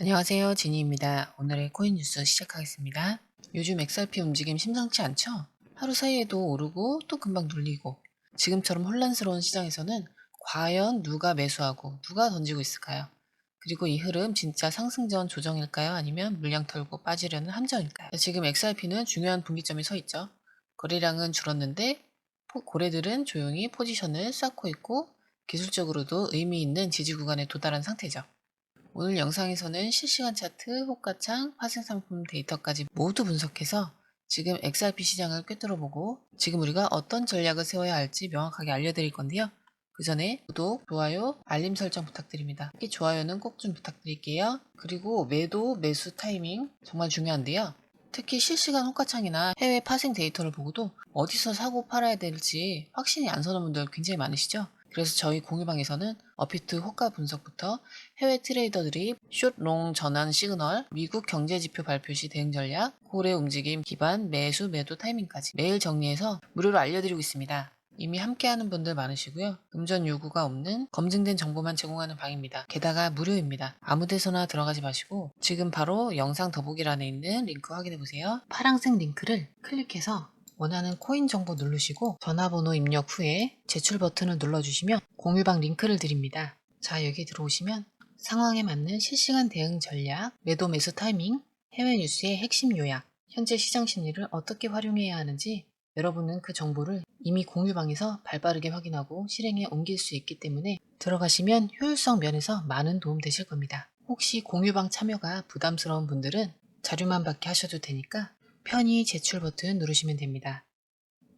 안녕하세요. 지니입니다. 오늘의 코인 뉴스 시작하겠습니다. 요즘 XRP 움직임 심상치 않죠? 하루 사이에도 오르고 또 금방 눌리고 지금처럼 혼란스러운 시장에서는 과연 누가 매수하고 누가 던지고 있을까요? 그리고 이 흐름 진짜 상승 전 조정일까요? 아니면 물량 털고 빠지려는 함정일까요? 지금 XRP는 중요한 분기점에 서 있죠. 거래량은 줄었는데 포- 고래들은 조용히 포지션을 쌓고 있고 기술적으로도 의미 있는 지지 구간에 도달한 상태죠. 오늘 영상에서는 실시간 차트, 호가창, 파생상품 데이터까지 모두 분석해서 지금 XRP 시장을 꿰뚫어보고 지금 우리가 어떤 전략을 세워야 할지 명확하게 알려드릴 건데요. 그 전에 구독, 좋아요, 알림 설정 부탁드립니다. 특히 좋아요는 꼭 좀 부탁드릴게요. 그리고 매도, 매수 타이밍 정말 중요한데요. 특히 실시간 호가창이나 해외 파생 데이터를 보고도 어디서 사고 팔아야 될지 확신이 안 서는 분들 굉장히 많으시죠? 그래서 저희 공유방에서는 어피트 호가 분석부터 해외 트레이더들이 숏, 롱 전환 시그널, 미국 경제 지표 발표 시 대응 전략, 고래 움직임 기반, 매수, 매도 타이밍까지 매일 정리해서 무료로 알려드리고 있습니다. 이미 함께하는 분들 많으시고요. 금전 요구가 없는 검증된 정보만 제공하는 방입니다. 게다가 무료입니다. 아무 데서나 들어가지 마시고 지금 바로 영상 더보기란에 있는 링크 확인해 보세요. 파랑색 링크를 클릭해서 원하는 코인 정보 누르시고 전화번호 입력 후에 제출 버튼을 눌러주시면 공유방 링크를 드립니다. 자 여기 들어오시면 상황에 맞는 실시간 대응 전략, 매도 매수 타이밍, 해외 뉴스의 핵심 요약, 현재 시장 심리를 어떻게 활용해야 하는지 여러분은 그 정보를 이미 공유방에서 발빠르게 확인하고 실행에 옮길 수 있기 때문에 들어가시면 효율성 면에서 많은 도움 되실 겁니다. 혹시 공유방 참여가 부담스러운 분들은 자료만 받게 하셔도 되니까 편히 제출 버튼 누르시면 됩니다.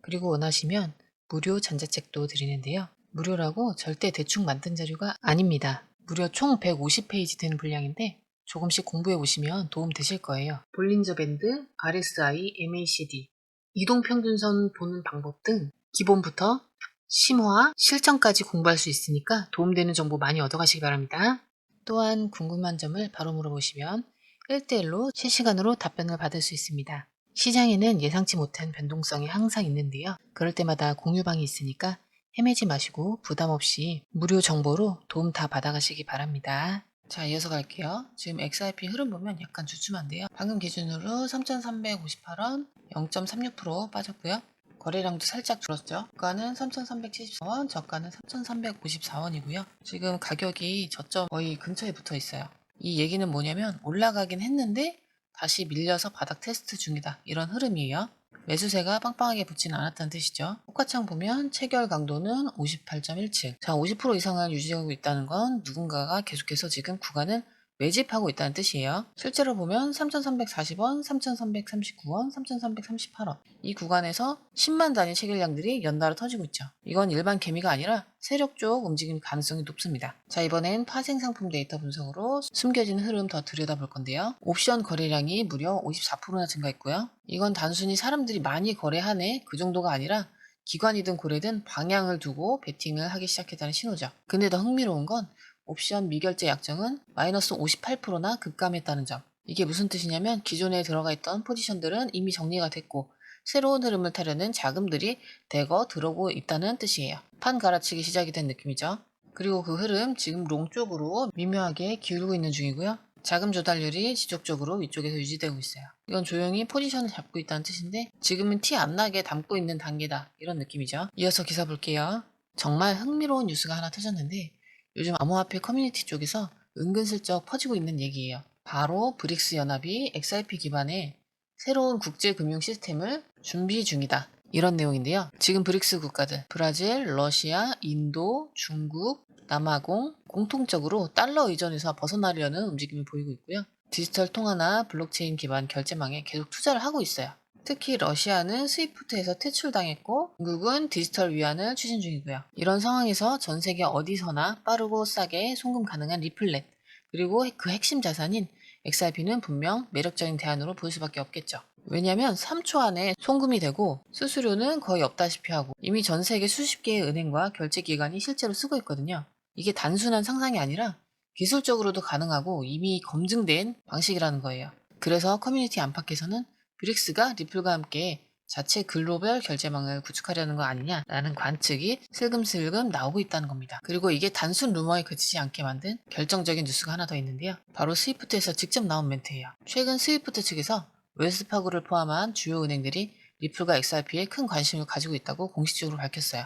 그리고 원하시면 무료 전자책도 드리는데요. 무료라고 절대 대충 만든 자료가 아닙니다. 무려 총 150페이지 되는 분량인데 조금씩 공부해 오시면 도움 되실 거예요. 볼린저 밴드, RSI, MACD, 이동평균선 보는 방법 등 기본부터 심화, 실전까지 공부할 수 있으니까 도움되는 정보 많이 얻어가시기 바랍니다. 또한 궁금한 점을 바로 물어보시면 1대1로 실시간으로 답변을 받을 수 있습니다. 시장에는 예상치 못한 변동성이 항상 있는데요. 그럴 때마다 공유방이 있으니까 헤매지 마시고 부담 없이 무료 정보로 도움 다 받아가시기 바랍니다. 자, 이어서 갈게요. 지금 XRP 흐름 보면 약간 주춤한데요. 방금 기준으로 3,358원 0.36% 빠졌고요. 거래량도 살짝 줄었죠. 주가는 3,374원, 저가는 3,354원이고요. 지금 가격이 저점 거의 근처에 붙어 있어요. 이 얘기는 뭐냐면 올라가긴 했는데 다시 밀려서 바닥 테스트 중이다. 이런 흐름이에요. 매수세가 빵빵하게 붙지는 않았다는 뜻이죠. 호가창 보면 체결 강도는 58.17. 자, 50% 이상을 유지하고 있다는 건 누군가가 계속해서 지금 구간을 매집하고 있다는 뜻이에요. 실제로 보면 3,340원, 3,339원, 3,338원. 이 구간에서 10만 단위 체결량들이 연달아 터지고 있죠. 이건 일반 개미가 아니라 세력 쪽 움직임 가능성이 높습니다. 자, 이번엔 파생 상품 데이터 분석으로 숨겨진 흐름 더 들여다볼 건데요. 옵션 거래량이 무려 54%나 증가했고요. 이건 단순히 사람들이 많이 거래하네 그 정도가 아니라 기관이든 고래든 방향을 두고 베팅을 하기 시작했다는 신호죠. 근데 더 흥미로운 건 옵션 미결제 약정은 마이너스 58%나 급감했다는 점. 이게 무슨 뜻이냐면 기존에 들어가 있던 포지션들은 이미 정리가 됐고 새로운 흐름을 타려는 자금들이 대거 들어오고 있다는 뜻이에요. 판 갈아치기 시작이 된 느낌이죠. 그리고 그 흐름 지금 롱 쪽으로 미묘하게 기울고 있는 중이고요. 자금 조달률이 지속적으로 위쪽에서 유지되고 있어요. 이건 조용히 포지션을 잡고 있다는 뜻인데 지금은 티 안 나게 담고 있는 단계다 이런 느낌이죠. 이어서 기사 볼게요. 정말 흥미로운 뉴스가 하나 터졌는데 요즘 암호화폐 커뮤니티 쪽에서 은근슬쩍 퍼지고 있는 얘기예요. 바로 브릭스 연합이 XRP 기반의 새로운 국제 금융 시스템을 준비 중이다. 이런 내용인데요. 지금 브릭스 국가들, 브라질, 러시아, 인도, 중국, 남아공 공통적으로 달러 의존에서 벗어나려는 움직임을 보이고 있고요. 디지털 통화나 블록체인 기반 결제망에 계속 투자를 하고 있어요. 특히 러시아는 스위프트에서 퇴출당했고 중국은 디지털 위안을 추진 중이고요. 이런 상황에서 전 세계 어디서나 빠르고 싸게 송금 가능한 리플렛 그리고 그 핵심 자산인 XRP는 분명 매력적인 대안으로 보일 수밖에 없겠죠. 왜냐하면 3초 안에 송금이 되고 수수료는 거의 없다시피 하고 이미 전 세계 수십 개의 은행과 결제 기관이 실제로 쓰고 있거든요. 이게 단순한 상상이 아니라 기술적으로도 가능하고 이미 검증된 방식이라는 거예요. 그래서 커뮤니티 안팎에서는 브릭스가 리플과 함께 자체 글로벌 결제망을 구축하려는 거 아니냐라는 관측이 슬금슬금 나오고 있다는 겁니다. 그리고 이게 단순 루머에 그치지 않게 만든 결정적인 뉴스가 하나 더 있는데요. 바로 스위프트에서 직접 나온 멘트예요. 최근 스위프트 측에서 웰스파고를 포함한 주요 은행들이 리플과 XRP에 큰 관심을 가지고 있다고 공식적으로 밝혔어요.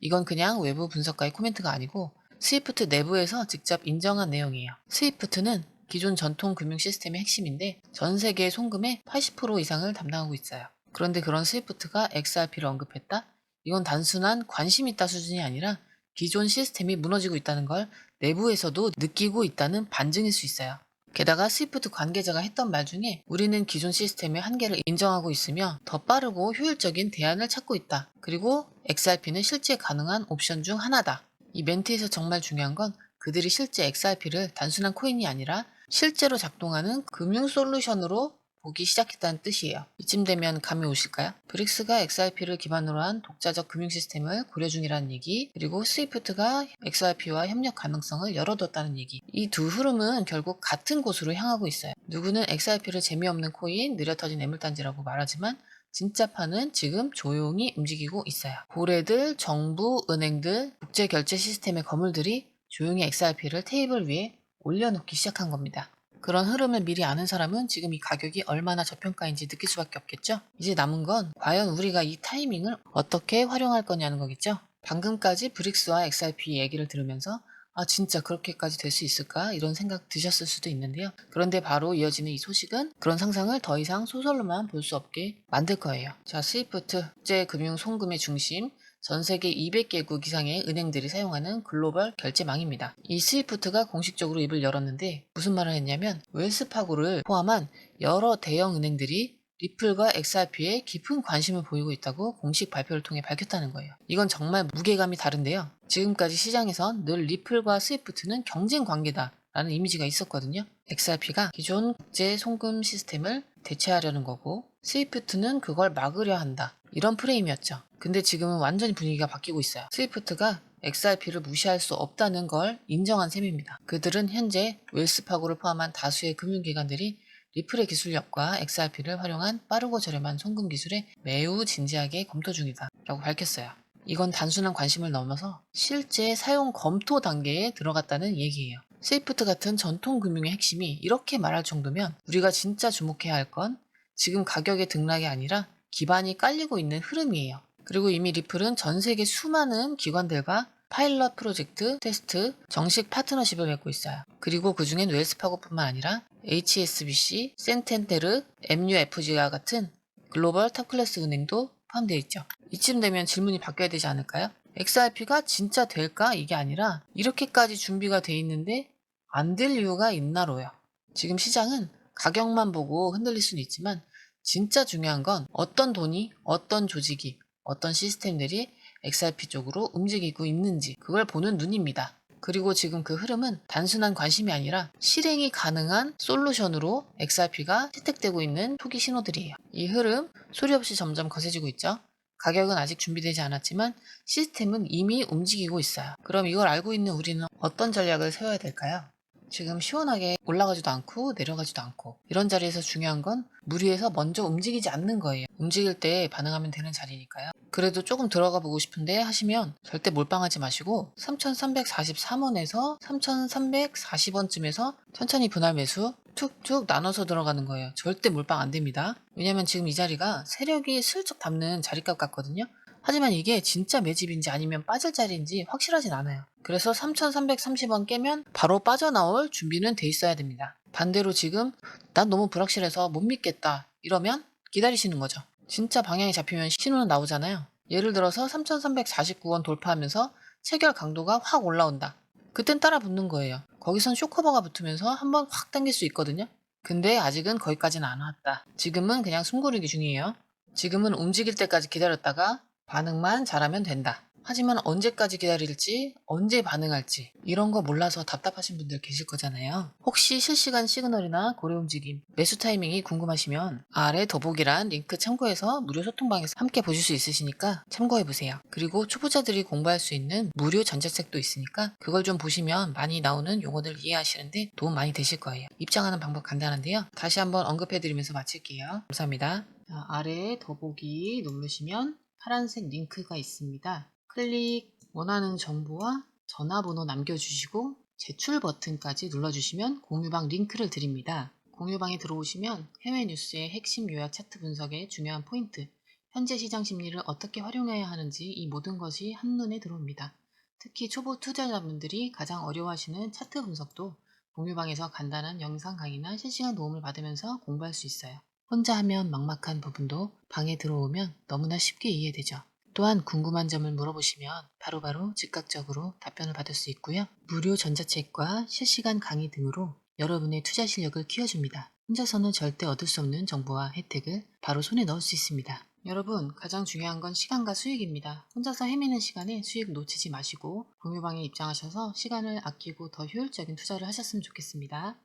이건 그냥 외부 분석가의 코멘트가 아니고 스위프트 내부에서 직접 인정한 내용이에요. 스위프트는 기존 전통 금융 시스템의 핵심인데 전 세계 송금의 80% 이상을 담당하고 있어요. 그런데 그런 스위프트가 XRP를 언급했다? 이건 단순한 관심 있다 수준이 아니라 기존 시스템이 무너지고 있다는 걸 내부에서도 느끼고 있다는 반증일 수 있어요. 게다가 스위프트 관계자가 했던 말 중에 우리는 기존 시스템의 한계를 인정하고 있으며 더 빠르고 효율적인 대안을 찾고 있다. 그리고 XRP는 실제 가능한 옵션 중 하나다. 이 멘트에서 정말 중요한 건 그들이 실제 XRP를 단순한 코인이 아니라 실제로 작동하는 금융 솔루션으로 보기 시작했다는 뜻이에요. 이쯤 되면 감이 오실까요? 브릭스가 XRP를 기반으로 한 독자적 금융 시스템을 고려 중이라는 얘기, 그리고 스위프트가 XRP와 협력 가능성을 열어뒀다는 얘기. 이 두 흐름은 결국 같은 곳으로 향하고 있어요. 누구는 XRP를 재미없는 코인, 느려터진 애물단지라고 말하지만 진짜 파는 지금 조용히 움직이고 있어요. 고래들, 정부, 은행들, 국제 결제 시스템의 거물들이 조용히 XRP를 테이블 위에 올려놓기 시작한 겁니다. 그런 흐름을 미리 아는 사람은 지금 이 가격이 얼마나 저평가인지 느낄 수밖에 없겠죠? 이제 남은 건 과연 우리가 이 타이밍을 어떻게 활용할 거냐는 거겠죠? 방금까지 브릭스와 XRP 얘기를 들으면서 아 진짜 그렇게까지 될 수 있을까 이런 생각 드셨을 수도 있는데요. 그런데 바로 이어지는 이 소식은 그런 상상을 더 이상 소설로만 볼 수 없게 만들 거예요. 자 스위프트 국제 금융 송금의 중심 전 세계 200개국 이상의 은행들이 사용하는 글로벌 결제망입니다. 이 스위프트가 공식적으로 입을 열었는데 무슨 말을 했냐면 웰스파고를 포함한 여러 대형 은행들이 리플과 XRP에 깊은 관심을 보이고 있다고 공식 발표를 통해 밝혔다는 거예요. 이건 정말 무게감이 다른데요. 지금까지 시장에선 늘 리플과 스위프트는 경쟁 관계다. 라는 이미지가 있었거든요. XRP가 기존 국제 송금 시스템을 대체하려는 거고 스위프트는 그걸 막으려 한다. 이런 프레임이었죠. 근데 지금은 완전히 분위기가 바뀌고 있어요. 스위프트가 XRP를 무시할 수 없다는 걸 인정한 셈입니다. 그들은 현재 웰스파고를 포함한 다수의 금융기관들이 리플의 기술력과 XRP를 활용한 빠르고 저렴한 송금 기술에 매우 진지하게 검토 중이다. 라고 밝혔어요. 이건 단순한 관심을 넘어서 실제 사용 검토 단계에 들어갔다는 얘기예요. 스위프트 같은 전통 금융의 핵심이 이렇게 말할 정도면 우리가 진짜 주목해야 할 건 지금 가격의 등락이 아니라 기반이 깔리고 있는 흐름이에요. 그리고 이미 리플은 전 세계 수많은 기관들과 파일럿 프로젝트, 테스트, 정식 파트너십을 맺고 있어요. 그리고 그 중엔 웰스파고뿐만 아니라 HSBC, 센텐테르, MUFG와 같은 글로벌 탑클래스 은행도 포함되어 있죠. 이쯤 되면 질문이 바뀌어야 되지 않을까요? XRP가 진짜 될까? 이게 아니라 이렇게까지 준비가 돼 있는데 안 될 이유가 있나로요. 지금 시장은 가격만 보고 흔들릴 수는 있지만 진짜 중요한 건 어떤 돈이, 어떤 조직이, 어떤 시스템들이 XRP 쪽으로 움직이고 있는지 그걸 보는 눈입니다. 그리고 지금 그 흐름은 단순한 관심이 아니라 실행이 가능한 솔루션으로 XRP가 채택되고 있는 초기 신호들이에요. 이 흐름 소리 없이 점점 거세지고 있죠. 가격은 아직 준비되지 않았지만 시스템은 이미 움직이고 있어요. 그럼 이걸 알고 있는 우리는 어떤 전략을 세워야 될까요? 지금 시원하게 올라가지도 않고 내려가지도 않고 이런 자리에서 중요한 건 무리해서 먼저 움직이지 않는 거예요. 움직일 때 반응하면 되는 자리니까요. 그래도 조금 들어가 보고 싶은데 하시면 절대 몰빵하지 마시고 3343원에서 3340원쯤에서 천천히 분할 매수 툭툭 나눠서 들어가는 거예요. 절대 몰빵 안 됩니다. 왜냐면 지금 이 자리가 세력이 슬쩍 담는 자리값 같거든요. 하지만 이게 진짜 매집인지 아니면 빠질 자리인지 확실하진 않아요. 그래서 3,330원 깨면 바로 빠져나올 준비는 돼 있어야 됩니다. 반대로 지금 난 너무 불확실해서 못 믿겠다 이러면 기다리시는 거죠. 진짜 방향이 잡히면 신호는 나오잖아요. 예를 들어서 3,349원 돌파하면서 체결 강도가 확 올라온다. 그땐 따라 붙는 거예요. 거기선 쇼커버가 붙으면서 한번 확 당길 수 있거든요. 근데 아직은 거기까지는 안 왔다. 지금은 그냥 숨고르기 중이에요. 지금은 움직일 때까지 기다렸다가 반응만 잘하면 된다. 하지만 언제까지 기다릴지, 언제 반응할지 이런 거 몰라서 답답하신 분들 계실 거잖아요. 혹시 실시간 시그널이나 고래 움직임, 매수 타이밍이 궁금하시면 아래 더보기란 링크 참고해서 무료 소통방에서 함께 보실 수 있으시니까 참고해 보세요. 그리고 초보자들이 공부할 수 있는 무료 전자책도 있으니까 그걸 좀 보시면 많이 나오는 용어들 이해하시는데 도움 많이 되실 거예요. 입장하는 방법 간단한데요. 다시 한번 언급해 드리면서 마칠게요. 감사합니다. 자, 아래에 더보기 누르시면 파란색 링크가 있습니다. 클릭 원하는 정보와 전화번호 남겨주시고 제출 버튼까지 눌러주시면 공유방 링크를 드립니다. 공유방에 들어오시면 해외 뉴스의 핵심 요약 차트 분석의 중요한 포인트, 현재 시장 심리를 어떻게 활용해야 하는지 이 모든 것이 한눈에 들어옵니다. 특히 초보 투자자분들이 가장 어려워하시는 차트 분석도 공유방에서 간단한 영상 강의나 실시간 도움을 받으면서 공부할 수 있어요. 혼자 하면 막막한 부분도 방에 들어오면 너무나 쉽게 이해되죠. 또한 궁금한 점을 물어보시면 바로 바로 즉각적으로 답변을 받을 수 있고요. 무료 전자책과 실시간 강의 등으로 여러분의 투자 실력을 키워줍니다. 혼자서는 절대 얻을 수 없는 정보와 혜택을 바로 손에 넣을 수 있습니다. 여러분, 가장 중요한 건 시간과 수익입니다. 혼자서 헤매는 시간에 수익 놓치지 마시고 공유방에 입장하셔서 시간을 아끼고 더 효율적인 투자를 하셨으면 좋겠습니다.